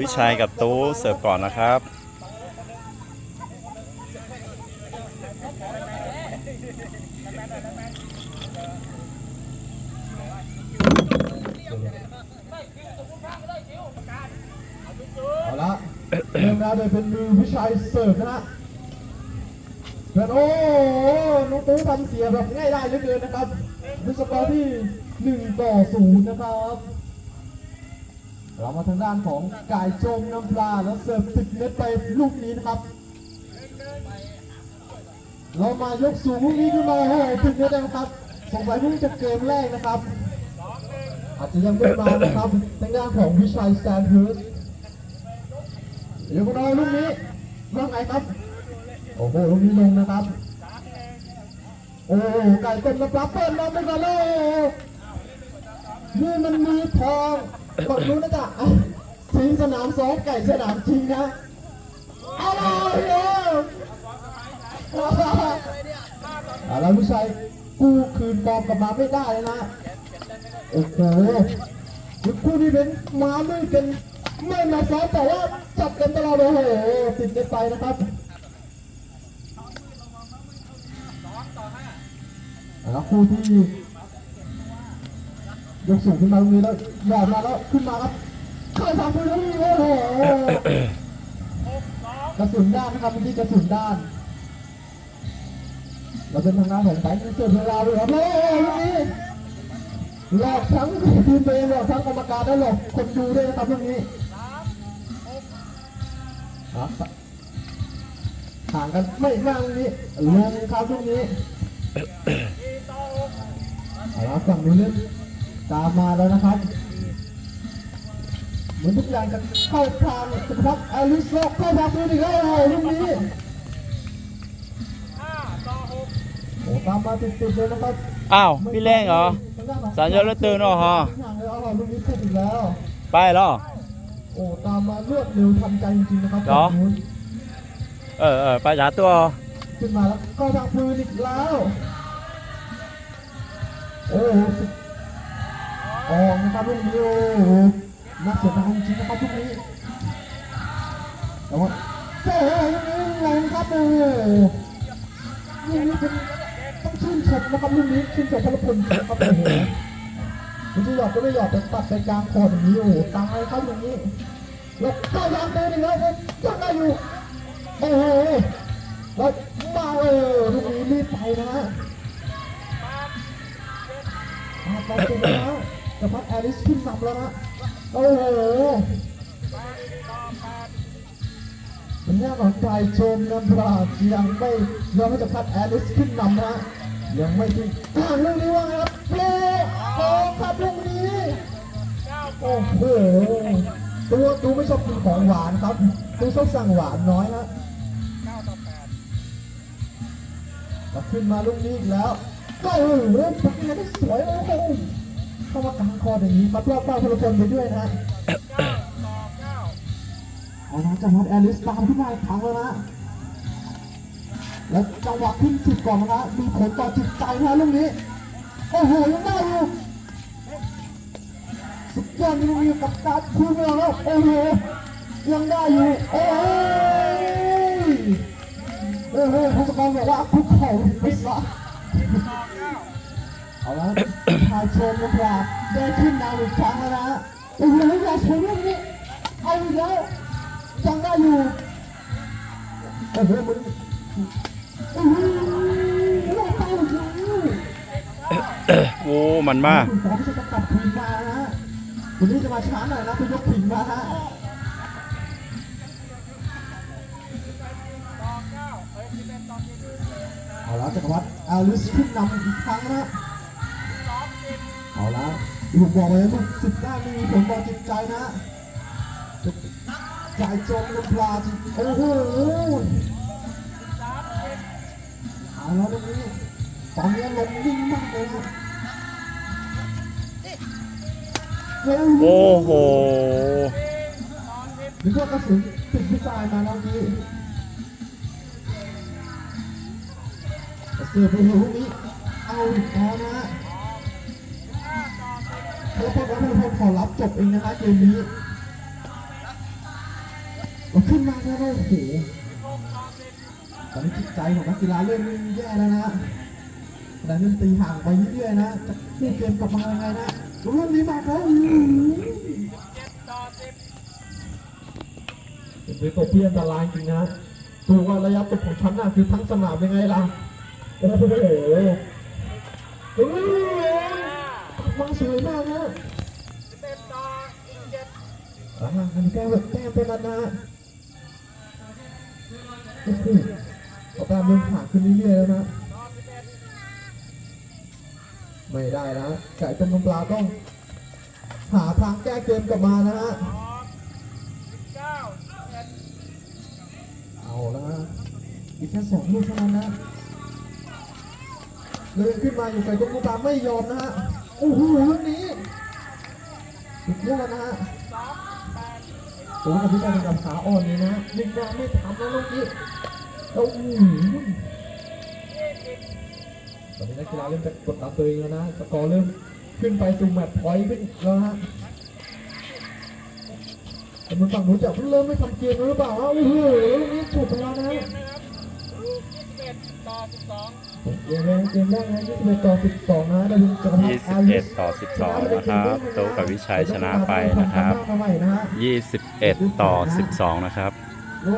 วิชัยกับตู้เสิร์ฟก่อนนะครับ เอาละเริ่มแล้วโดยเป็นมือวิชัยเสิร์ฟนะฮะเป็นโอ้น้องตู้ทำเสียแบบง่ายได้เหลือเกินนะครับด้วยสกอร์ที่หนึ่งต่อศูนย์นะครับ เรามาทางด้านของกายจมน้ำปลาแล้วเสิร์ฟติดเน็ตไปลูกนี้นะครับ เรามายกสูงลูกนี้ขึ้นมาโอ้ติดเน็ตเลยนะครับสงสัยเพิ่งจะเกมแรกนะครับ อาจจะยังไม่มานะครับทางด้านของวิชัยแตนเฮิร์สเดี๋ยวกเราลูกนี้ว่าไงครับ โอ้โหลูกนี้ลงนะครับ โอ้ไก่ต้มน้ำปลาเปิดมาไปก่อนเลยนี่มันมือทอง กดรู้นะจ๊ะอะสิงสนามสองไก่สนามจริงนะเอาเลยเร็วเอาแล้ววิชัยกู้คืนบอลกลับมาไม่ได้เลยนะ โอ้โหคู่นี้เป็นมาไม่เป็นไม่มาซ้อมแต่ว่าจับกันตลอดเลยโอ้โหติดกันไปนะครับแล้วคู่ที่ ยกสูงขึ้นมาตรงนี้แล้วหยอดมาแล้วขึ้นมาครับเข้าทางไปแล้วโอ้โหกระสุนด้านนะครับเมื่อกี้กระสุนด้านเราเป็นทางด้านของแบงค์เสือเวลาด้วยครับโอ้โหลูกนี้หลอกทั้งทีมเองหลอกทั้งกรรมการและหลอกคนดูด้วยนะครับเรื่องนี้ครับห่างกันไม่มากตรงนี้ลงครับตรงนี้เอาละฝั่งนู้นเล่น ตามมาแล้วนะครับ เหมือนทุกอย่างจะเข้าทางสุภาพแอลิสโลกเข้าทางนู้นอีกแล้วโอ้โหลูกนี้โอ้ตามมาติดๆเลยนะครับอ้าวพี่เล่งเหรอสัญญาณรถตื่นเหรอฮะลูกนี้พูดอีกแล้วไปเหรอโอ้ตามมารวดเร็วทันใจจริงๆนะครับเหรอฝั่งนู้นเออเออไปหาตัวขึ้นมาแล้วก็ทางปืนอีกแล้วโอ้โหสุด ออกนะครับลูกนี้โอ้โหน่าเสียดายจริงนะครับลูกนี้แต่ว่าโอ้โหลูกนี้แรงครับโอ้โหลูกนี้เป็นต้องชื่นชมนะครับลูกนี้ชื่นชมพลพลครับโอ้โหมันจะหยอดก็ไม่หยอดแต่ตัดไปกลางคออย่างนี้โอ้โหตายครับอย่างนี้แล้วก็ยางเดินอีกแล้วยังได้อยู่โอ้โหแล้วมาเออลูกนี้รีบไปนะฮะมาไปจริง แล้วแต่พัดแอริสขึ้นนำแล้วนะโอ้โหมันยากของใจชมนันทราชยังไม่ยอมให้จะพัดแอริสขึ้นนำนะยังไม่ถึงทาเรื่องนี้ว่างครับเปลโอ้ครับลูกนี้โอ้โหตัวตูไม่ชอบกินของหวานครับตูชอบสั่งหวานน้อยนะแล้วขึ้นมาลูกนี้อีกแล้วก็โอ้โหปักงานได้สวยโอ้โหเข้ามากลางคออย่างนี้มาเพื่อเป้าพลพลไปด้วยนะฮะเอาละจังหวัดแอลิสตามขึ้นมาอีกครั้งแล้วนะ แล้วจังหวะขึ้นสิบก่อนนะมีผลต่อจิตใจนะลูกนี้ โอ้โหยังได้อยู่สุดยอดนี่มีกับการคุยเมืองแล้วโอ้โหยังได้อยู่ โอ้ยโอ้โหผู้การบอกว่าคุกเข่าไปซะ เอาละชายชมนะครับได้ขึ้นนำอีกครั้งแล้วนะโอ้โหอยากชมเรื่องนี้เอาอีกแล้วยังได้อยู่โอ้โหมันโอ้โหได้ไปอีกแล้วโอ้มันมากคุณฟ้องที่จะกลับคืนมานะฮะวันนี้จะมาช้าหน่อยนะคุณยกผิงมาฮะเอาละจักรวรรดิอาลิสขึ้นนำอีกครั้งนะ ละถูกบอกไว้ลูกสิบได้ไม่มีผลต่อจิตใจนะจ่ายจมน้ำปลาจิโอ้โหเอาละตรงนี้ตอนนี้ลงนิ่งมากเลยนะโอ้โหนึกว่ากระสุนติดพิจายมาแล้วนี้เสือไปหัวพวกนี้เอาอีกแล้วนะ โอ้แล้วพอแล้วพอขอรับจบเองนะฮะเกมนี้เราขึ้นมาแล้วโอ้โหตอนนี้จิตใจของนักกีฬาเริ่มแย่แล้วนะฮะแต่เริ่มตีห่างไปเรื่อยๆนะจะคู่เกมกลับมายังไงนะรุ่นนี้มาแล้วอือเป็นตัวเพี่อันตรายจริงนะดูว่าระยะตกของฉันน่ะคือทั้งสนามยังไงล่ะโอ้โหโอ้โห มาสวยมากนะอ่าอันนี้แก้มแก้มเป็นแล้วนะโอ้โหเอาตามเดินผ่าขึ้นเรื่อยๆแล้วนะ ไม่ได้นะไก่ต้มน้ำปลาต้องหาทางแก้เกมกลับมานะฮะเอาละอีกแค่สองลูกเท่านั้นนะเลยขึ้นมาอยู่ไก่ต้มน้ำปลาไม่ยอมนะฮะ โอ้โหลูกนี้สุดยอดนะฮะโอ้กับพี่ชายกับขาอ่อนนี่นะนึกได้ไม่ทำนะลูกนี้โอ้โหตอนนี้นักกีฬาเริ่มจะกดดันตัวเองแล้วนะสกอร์เริ่มขึ้นไปสู่แมตช์พอยต์ขึ้นแล้วนะแต่มันฝั่งนู้นจะเริ่มไม่ทำเกมแล้วหรือเปล่าโอ้โหลูกนี้ฉุดไปแล้วนะ ต่อสิบสองเกมแรกเกมแรกนะ21ต่อ12นะดาวินจักรพัฒน์อายุ21 ต่อ 12 นะครับ โตกับวิชัยชนะไปนะครับ 21 ต่อ 12 นะครับ